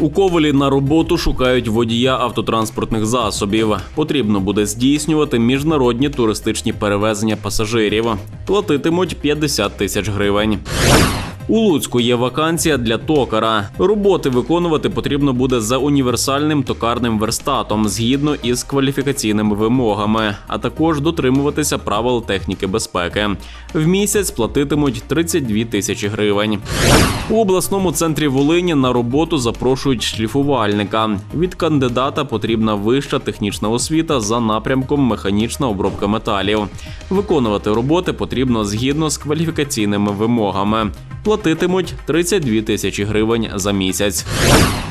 У Ковелі на роботу шукають водія автотранспортних засобів. Потрібно буде здійснювати міжнародні туристичні перевезення пасажирів. Платитимуть 50 тисяч гривень. У Луцьку є вакансія для токара. Роботи виконувати потрібно буде за універсальним токарним верстатом згідно із кваліфікаційними вимогами, а також дотримуватися правил техніки безпеки. В місяць платитимуть 32 тисячі гривень. У обласному центрі Волині на роботу запрошують шліфувальника. Від кандидата потрібна вища технічна освіта за напрямком механічна обробка металів. Виконувати роботи потрібно згідно з кваліфікаційними вимогами. Платитимуть 32 тисячі гривень за місяць.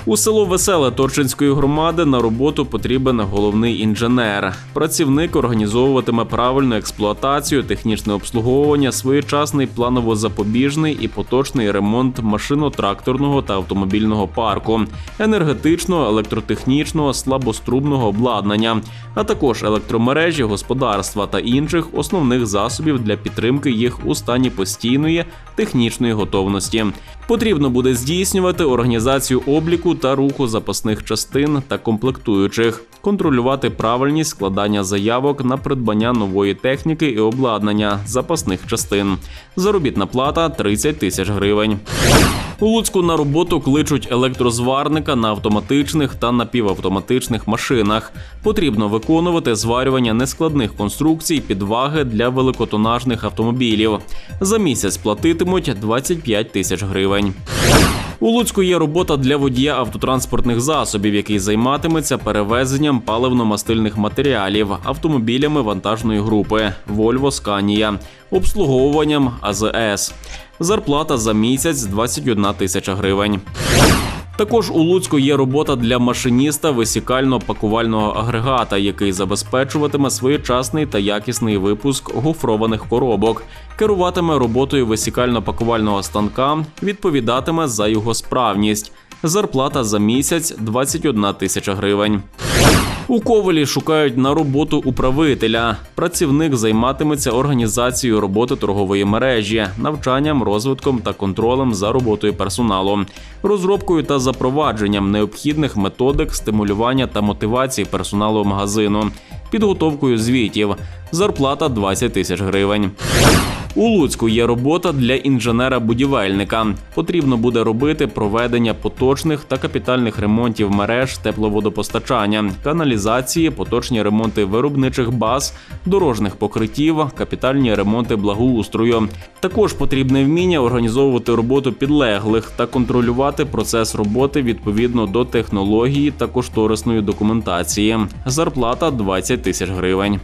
У село Веселе Торчинської громади на роботу потрібен головний інженер. Працівник організовуватиме правильну експлуатацію, технічне обслуговування, своєчасний планово-запобіжний і поточний ремонт машино-тракторного та автомобільного парку, енергетичного, електротехнічного, слабострубного обладнання, а також електромережі господарства та інших основних засобів для підтримки їх у стані постійної технічної готовності. Потрібно буде здійснювати організацію обліку та руху запасних частин та комплектуючих, контролювати правильність складання заявок на придбання нової техніки і обладнання запасних частин. Заробітна плата 30 тисяч гривень. У Луцьку на роботу кличуть електрозварника на автоматичних та напівавтоматичних машинах. Потрібно виконувати зварювання нескладних конструкцій підваги для великотонажних автомобілів. За місяць платитимуть 25 тисяч гривень. У Луцьку є робота для водія автотранспортних засобів, який займатиметься перевезенням паливно-мастильних матеріалів автомобілями вантажної групи Volvo Scania, обслуговуванням АЗС. Зарплата за місяць 21 тисяча гривень. Також у Луцьку є робота для машиніста висікально-пакувального агрегата, який забезпечуватиме своєчасний та якісний випуск гофрованих коробок, керуватиме роботою висікально-пакувального станка, відповідатиме за його справність. Зарплата за місяць 21 тисяча гривень. У Ковелі шукають на роботу управителя. Працівник займатиметься організацією роботи торгової мережі, навчанням, розвитком та контролем за роботою персоналу, розробкою та запровадженням необхідних методик стимулювання та мотивації персоналу магазину, підготовкою звітів. Зарплата 20 тисяч гривень. У Луцьку є робота для інженера-будівельника. Потрібно буде робити проведення поточних та капітальних ремонтів мереж тепловодопостачання, каналізації, поточні ремонти виробничих баз, дорожніх покриттів, капітальні ремонти благоустрою. Також потрібне вміння організовувати роботу підлеглих та контролювати процес роботи відповідно до технології та кошторисної документації. Зарплата 20 тисяч гривень.